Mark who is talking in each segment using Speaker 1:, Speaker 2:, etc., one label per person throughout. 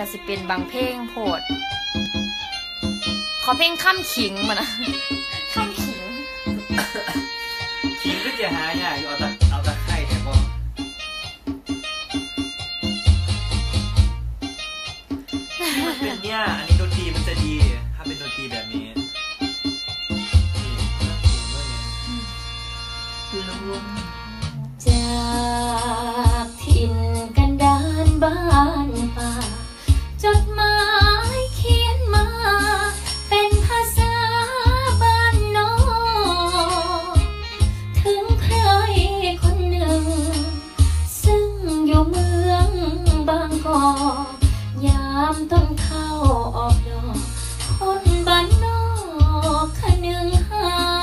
Speaker 1: ก็สิเป็นบางเพลงโพด ขอเพลงข้ามขิงมานะข้ามขิง
Speaker 2: ขิงก็จะหายากอยู่เอาตะเอาตะไคร้เนี่ยพอมันเป็นเนี่ยอันนี้ดนตรีมันจะดีถ้าเป็นดนตรีแบบนี้นี่ลม
Speaker 3: จา ยามต้นข้าวออกดอก คนบ้านนอกคะนึงหา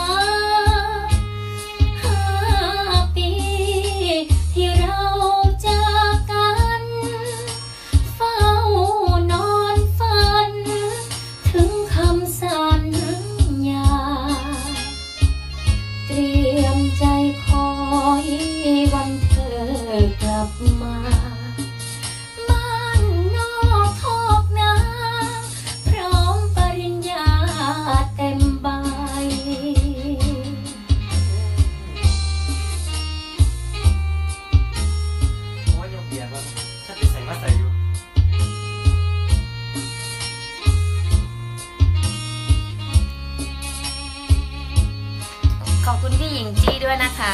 Speaker 1: ขอบคุณพี่หญิงจี้ด้วยนะคะ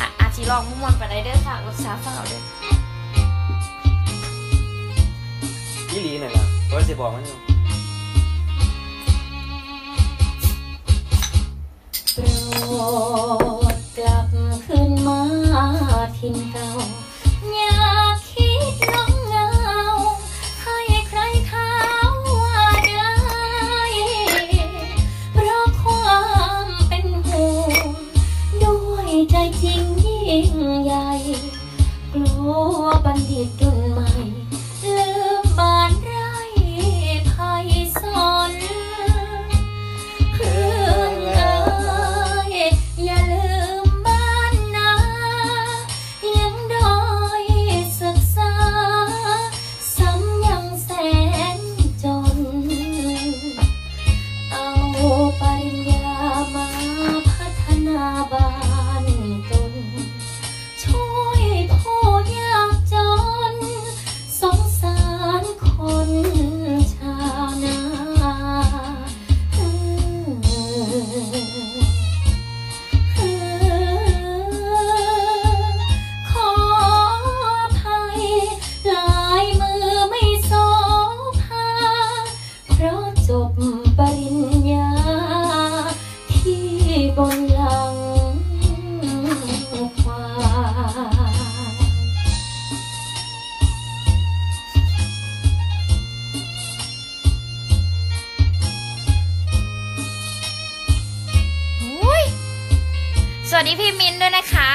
Speaker 1: อะอาชีลองมุ่งมนต์ไปได้เด้อค่ะอุตสาห์ฟังเอาเด้อ
Speaker 2: ยี่หลีหน่อยล่ะเพราะจะบอกมันอยู่
Speaker 3: โปรดกลับคืนมาทินเก่า บัณฑิตจุน สวัส
Speaker 1: ดีพี่มินด้วยนะคะ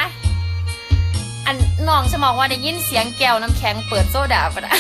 Speaker 1: อันน้องจะบองว่าได้ยินเสียงแก้วน้ำแข็งเปิดโซดาปะนะ